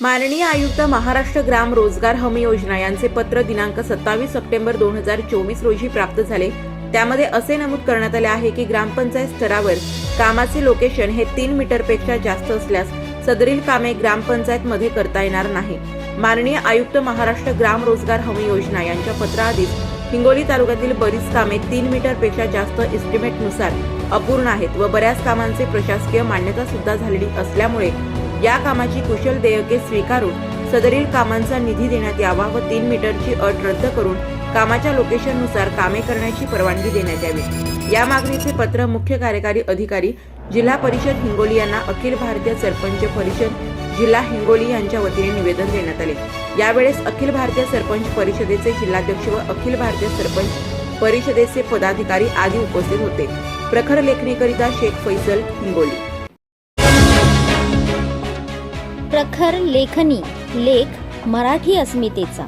माननीय आयुक्त महाराष्ट्र ग्राम रोजगार हमी योजना यांचे पत्र दिनांक सत्तावीस सप्टेंबर दोन हजार चोवीस रोजी प्राप्त झाले. त्यामध्ये असे नमूद करण्यात आले आहे की ग्रामपंचायत स्तरावर कामाचे लोकेशन हे तीन मीटरपेक्षा जास्त असल्यास सदरील कामे ग्रामपंचायत मध्ये करता येणार नाही. माननीय आयुक्त महाराष्ट्र ग्राम रोजगार हमी योजना यांच्या पत्राआधीच हिंगोली तालुक्यातील बरीच कामे तीन मीटरपेक्षा जास्त इस्टिमेटनुसार अपूर्ण आहेत व बऱ्याच कामांचे प्रशासकीय मान्यता सुद्धा झालेली असल्यामुळे या कामाची कुशल देयके स्वीकारून सदरील कामांचा निधी देण्यात यावा व तीन मीटरची अट रद्द करून कामाच्या लोकेशननुसार कामे करण्याची परवानगी देण्यात यावी. या मागणीचे पत्र मुख्य कार्यकारी अधिकारी जिल्हा परिषद हिंगोली यांना अखिल भारतीय सरपंच परिषद जिल्हा हिंगोली यांच्या वतीने निवेदन देण्यात आले. यावेळेस अखिल भारतीय सरपंच परिषदेचे जिल्हाध्यक्ष व अखिल भारतीय सरपंच परिषदेचे पदाधिकारी आदी उपस्थित होते. प्रखर लेखणीकरिता शेख फैसल हिंगोली. प्रखर लेखनी लेख मराठी अस्मितेचा.